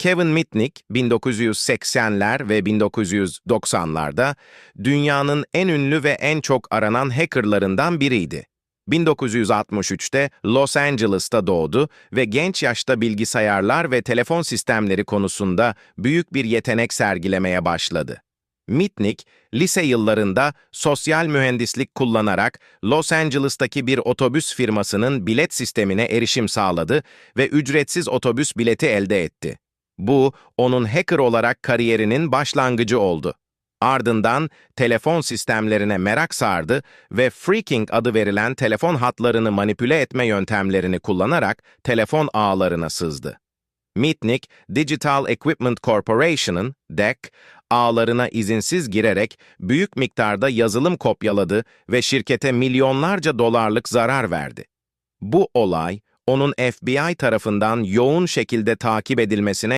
Kevin Mitnick 1980'ler ve 1990'larda dünyanın en ünlü ve en çok aranan hackerlarından biriydi. 1963'te Los Angeles'ta doğdu ve genç yaşta bilgisayarlar ve telefon sistemleri konusunda büyük bir yetenek sergilemeye başladı. Mitnick, lise yıllarında sosyal mühendislik kullanarak Los Angeles'taki bir otobüs firmasının bilet sistemine erişim sağladı ve ücretsiz otobüs bileti elde etti. Bu, onun hacker olarak kariyerinin başlangıcı oldu. Ardından telefon sistemlerine merak sardı ve phreaking adı verilen telefon hatlarını manipüle etme yöntemlerini kullanarak telefon ağlarına sızdı. Mitnick, Digital Equipment Corporation'ın, DEC, ağlarına izinsiz girerek büyük miktarda yazılım kopyaladı ve şirkete milyonlarca dolarlık zarar verdi. Bu olay, onun FBI tarafından yoğun şekilde takip edilmesine